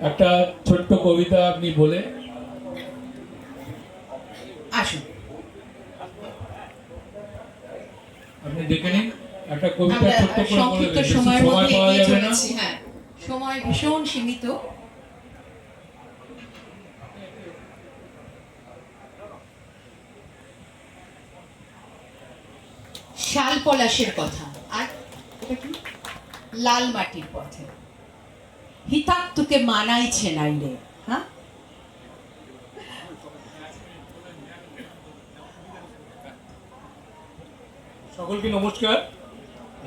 একটা ছোট্ট কবিতা আপনি বলে আসুন। আপনি দেখে নিন একটা কবিতা ছোট্ট করে বলে সময় পাওয়া যাবে না। হ্যাঁ। সময় ভীষণ সীমিত। শাল পলাশের কথা। আর লাল মাটির পথে। হিতাক তোকে মানাইছে নাইলে হ্যাঁ সকলকে নমস্কার।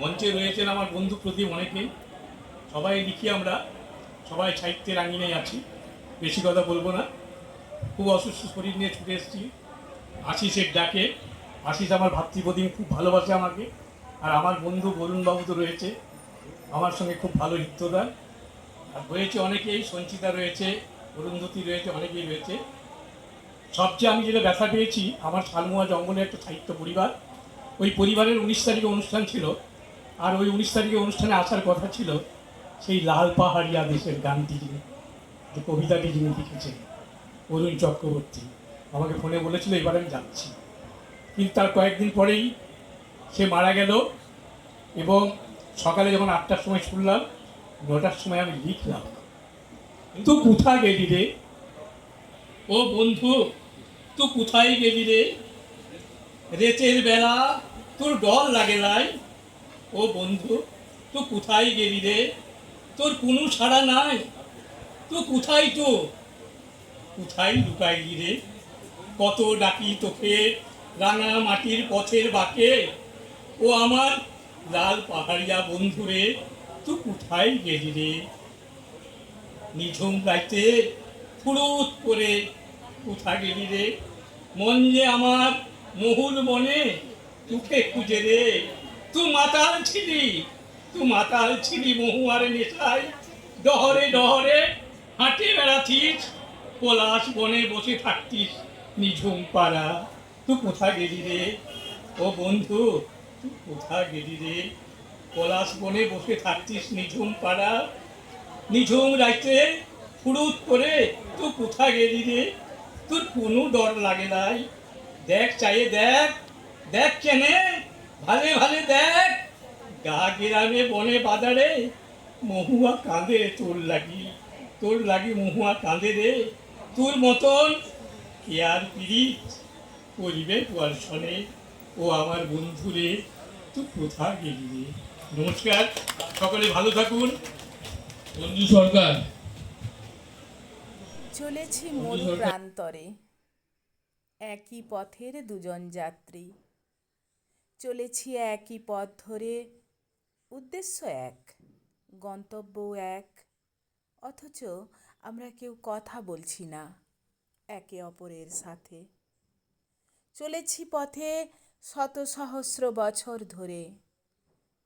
মঞ্চে রয়েছেন আমার বন্ধু প্রদীপ অনেকেই সবাই লিখি আমরা, সবাই সাহিত্যের আঙিনায় আছি, বেশি কথা বলব না। খুব অসুস্থ শরীর নিয়ে ছুটে এসেছি। আশিসের ডাকে। আশিস আমার ভাতৃপ্রতিম খুব ভালোবাসে আমাকে। আর আমার বন্ধু বরুণবাবু তো রয়েছে। আমার সঙ্গে খুব ভালো আর রয়েছে অনেকেই, সঞ্চিতা রয়েছে, অরুন্ধতী রয়েছে, অনেকেই রয়েছে। সবচেয়ে আমি যেটা ব্যথা পেয়েছি, আমার শালমুয়া জঙ্গলে একটা সাহিত্য পরিবার। ওই পরিবারের উনিশ তারিখে অনুষ্ঠান ছিল, আর ওই উনিশ তারিখে অনুষ্ঠানে আসার কথা ছিল, সেই লাল পাহাড়িয়া দেশের গানটি যিনি, যে কবিতাটি যিনি লিখেছেন, অরুণ চক্রবর্তী। আমাকে ফোনে বলেছিল, এবার আমি যাচ্ছি। কিন্তু তার কয়েকদিন পরেই সে মারা গেল এবং সকালে যখন আটটার সময় শুনলাম নটার সময় আমি লিখলাম। কিন্তু কোথা গেলি রে? ও বন্ধু তুই কোথায় গেলি রে? রেচের বেলা তোর ডর লাগে নাই? ও বন্ধু তুই কোথায় গেলি রে? তোর কোনো ছাড়া নাই? তো কোথায় তো? কোথায় লুকাইলি রে? কত ডাকি তোকে রাঙা মাটির পথের বাঁকে? ও আমার লাল পাহাড়িয়া বন্ধুরে তুই কোথায় গেলি রে? নিঝুম রাইতে ফুরুত করে কোথা গেলি রে? মন যে আমার মহুল মনে তুকে খুঁজে রে। তুই মাতাল ছিলি তুই মাতাল ছিলি মহুয়ার নেশায়। ডহরে ডহরে হাঁটে বেড়াতিস পলাশ বনে বসে থাকতিস নিঝুম পাড়া। তুই কোথা গেলি রে? ও বন্ধু তুই কোথা গেলি রে? পলাশ বনে বসে থাকতিস নিঝুম পাড়া। নিঝুম রাইতে ফুরুত করে তুই কোথা গেলি রে? তোর কোনো ডর লাগে নাই। দেখ চাইয়ে দেখ দেখ কেনে, ভালে ভালে দেখ। গা গেরামে বনে বাজারে মহুয়া কাঁদে তোর লাগি। তোর লাগি মহুয়া কাঁদে রে। তোর মতন কে আর পিরিত করিবে তোর শনে ও আমার বন্ধুরে তুই কোথা গেলি রে? নমস্কার সকলে ভালো থাকুন। বন্ধু সরকার। চলেছি মরু প্রান্তরে। একই পথের দুজন যাত্রী। চলেছি একই পথ ধরে। উদ্দেশ্য এক গন্তব্য এক। অথচ আমরা কেউ কথা বলছি না একে অপরের সাথে। চলেছি পথে শত সহস্র বছর ধরে।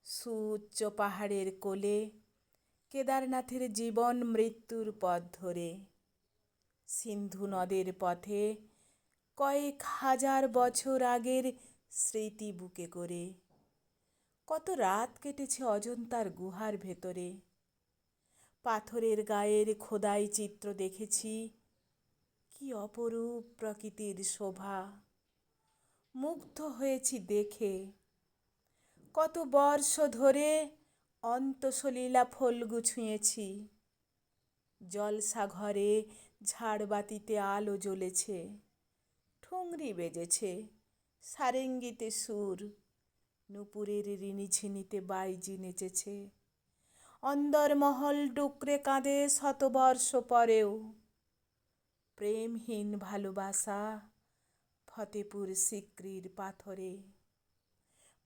সুউচ্চ পাহাড়ের কোলে কেদারনাথের জীবন মৃত্যুর পথ ধরে। সিন্ধু নদের পথে কয়েক হাজার বছর আগের স্মৃতি বুকে করে। কত রাত কেটেছে অজন্তার গুহার ভেতরে। পাথরের গায়ের খোদাই চিত্র দেখেছি। কি অপরূপ প্রকৃতির শোভা। মুগ্ধ হয়েছি দেখে। কত বর্ষ ধরে অন্তঃসলীলা ফলগু ছুঁয়েছি জলসা ঘরে ঝাড়বাতিতে আলো জ্বলেছে। ঠুংরি বেজেছে সারেঙ্গিতে সুর। নুপুরের ঋণি ঝিনিতে বাইজি নেচেছে। অন্দরমহল ডুকরে কাঁদে শতবর্ষ পরেও। প্রেমহীন ভালোবাসা ফতেপুর সিক্রির পাথরে।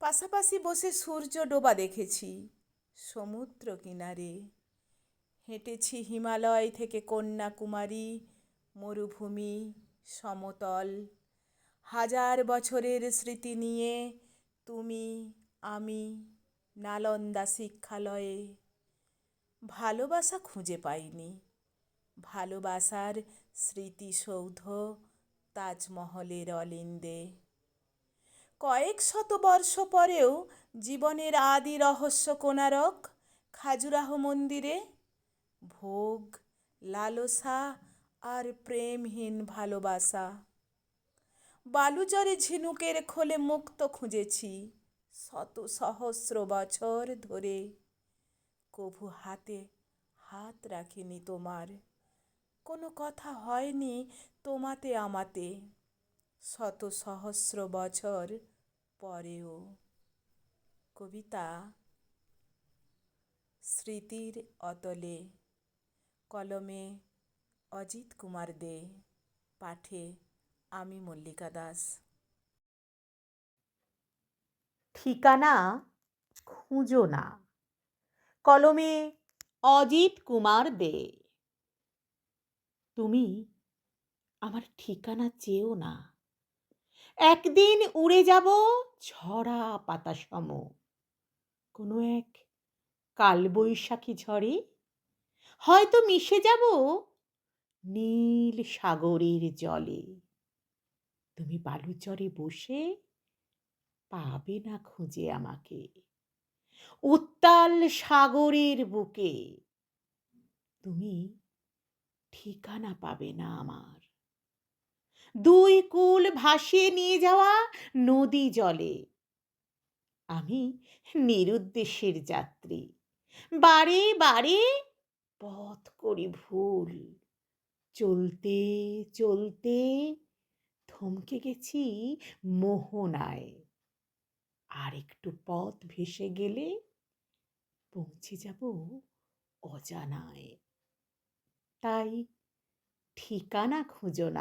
পাশাপাশি বসে সূর্য ডোবা দেখেছি। সমুদ্র কিনারে। হেঁটেছি হিমালয় থেকে কন্যাকুমারী, মরুভূমি, সমতল। হাজার বছরের স্মৃতি নিয়ে তুমি, আমি নালন্দা শিক্ষালয়ে। ভালোবাসা খুঁজে পাইনি। ভালোবাসার স্মৃতিসৌধ তাজমহলের অলিন্দে। কয়েক শত বর্ষ পরেও জীবনের আদি রহস্য কোনারক খাজুরাহ মন্দিরে ভোগ, লালসা আর প্রেমহীন ভালোবাসা। বালুচরে ঝিনুকের খোলে মুক্ত খুঁজেছি শত সহস্র বছর ধরে। কভু হাতে হাত রাখিনি তোমার, কোনো কথা হয়নি তোমাতে আমাতে। শত সহস্র বছর পরেও কবিতা স্মৃতির অতলে কলমে অজিত কুমার দে পাঠে আমি মল্লিকা দাস। ঠিকানা খুঁজো না। কলমে অজিত কুমার দে। তুমি আমার ঠিকানা চেও না। একদিন উড়ে যাব ঝরা পাতা সম। কোনো এক কালবৈশাখী ঝড়ে হয়তো মিশে যাব নীল সাগরের জলে। তুমি বালুচরে বসে পাবে না খুঁজে আমাকে। উত্তাল সাগরের বুকে তুমি ঠিকানা পাবে না আমার। দুই কুল ভাসিয়ে নিয়ে যাওয়া নদী জলে। আমি নিরুদ্দেশের যাত্রী। বারে বারে পথ করি ভুল। চলতে চলতে থমকে গেছি মোহনায়। আর একটু পথ ভেসে গেলে পৌঁছে যাব অজানায়। তাই ঠিকানা খুঁজো না।